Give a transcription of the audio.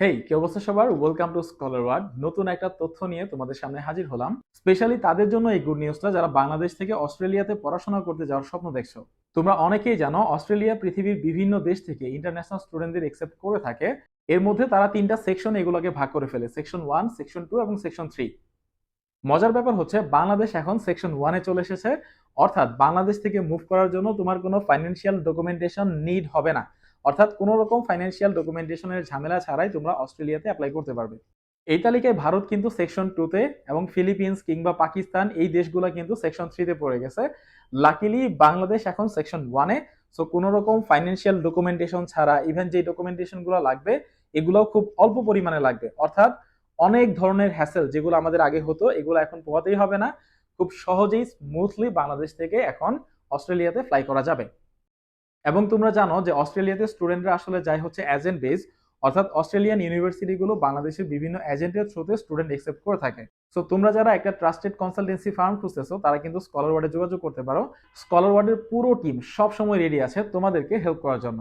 হেই কি অবস্থা সবার? ওয়েলকাম টু স্কলার ওয়ার্ড নতুন একটা তথ্য নিয়ে তোমাদের সামনে হাজির হলাম। স্পেশালি তাদের জন্য এই গুড নিউজটা যারা বাংলাদেশ থেকে অস্ট্রেলিয়াতে পড়াশোনা করতে যাওয়ার স্বপ্ন দেখছ। তোমরা অনেকেই জানো, অস্ট্রেলিয়া পৃথিবীর বিভিন্ন দেশ থেকে ইন্টারন্যাশনাল স্টুডেন্টদের একসেপ্ট করে থাকে। এর মধ্যে তারা তিনটা সেকশন এগুলোকে ভাগ করে ফেলে। সেকশন ওয়ান সেকশন টু এবং সেকশন থ্রি মজার ব্যাপার হচ্ছে, বাংলাদেশ এখন সেকশন ওয়ানে চলে এসেছে। অর্থাৎ বাংলাদেশ থেকে মুভ করার জন্য তোমার কোনো ফাইন্যান্সিয়াল ডকুমেন্টেশন নিড হবে না। অর্থাৎ কোনো রকম ফাইন্যান্সিয়াল ডকুমেন্টেশনের ঝামেলা ছাড়াই তোমরা অস্ট্রেলিয়াতে অ্যাপ্লাই করতে পারবে। এই তালিকায় ভারত কিন্তু সেকশন টুতে এবং ফিলিপিন্স কিংবা পাকিস্তান এই দেশগুলো কিন্তু সেকশন থ্রিতে পড়ে গেছে। লাকিলি বাংলাদেশ এখন সেকশন ওয়ানে সো কোনো রকম ফাইন্যান্সিয়াল ডকুমেন্টেশন ছাড়া ইভেন যে ডকুমেন্টেশনগুলো লাগবে, এগুলোও খুব অল্প পরিমাণে লাগবে। অর্থাৎ অনেক ধরনের হ্যাসেল যেগুলো আমাদের আগে হতো, এগুলো এখন পোহাতেই হবে না। খুব সহজেই স্মুথলি বাংলাদেশ থেকে এখন অস্ট্রেলিয়াতে ফ্লাই করা যাবে। এবং তোমরা জানো যে অস্ট্রেলিয়াতে স্টুডেন্টরা আসলে যায় হচ্ছে এজেন্ট বেস অর্থাৎ অস্ট্রেলিয়ান ইউনিভার্সিটিগুলো বাংলাদেশের বিভিন্ন এজেন্টের থ্রুতে স্টুডেন্ট একসেপ্ট করে থাকে। সো তোমরা যারা একটা ট্রাস্টেড কনসালটেন্সি ফার্ম খুঁজতেছো, তারা কিন্তু স্কলার ওয়ার্ডে যোগাযোগ করতে পারো। স্কলার ওয়ার্ডের পুরো টিম সবসময় রেডি আছে তোমাদেরকে হেল্প করার জন্য।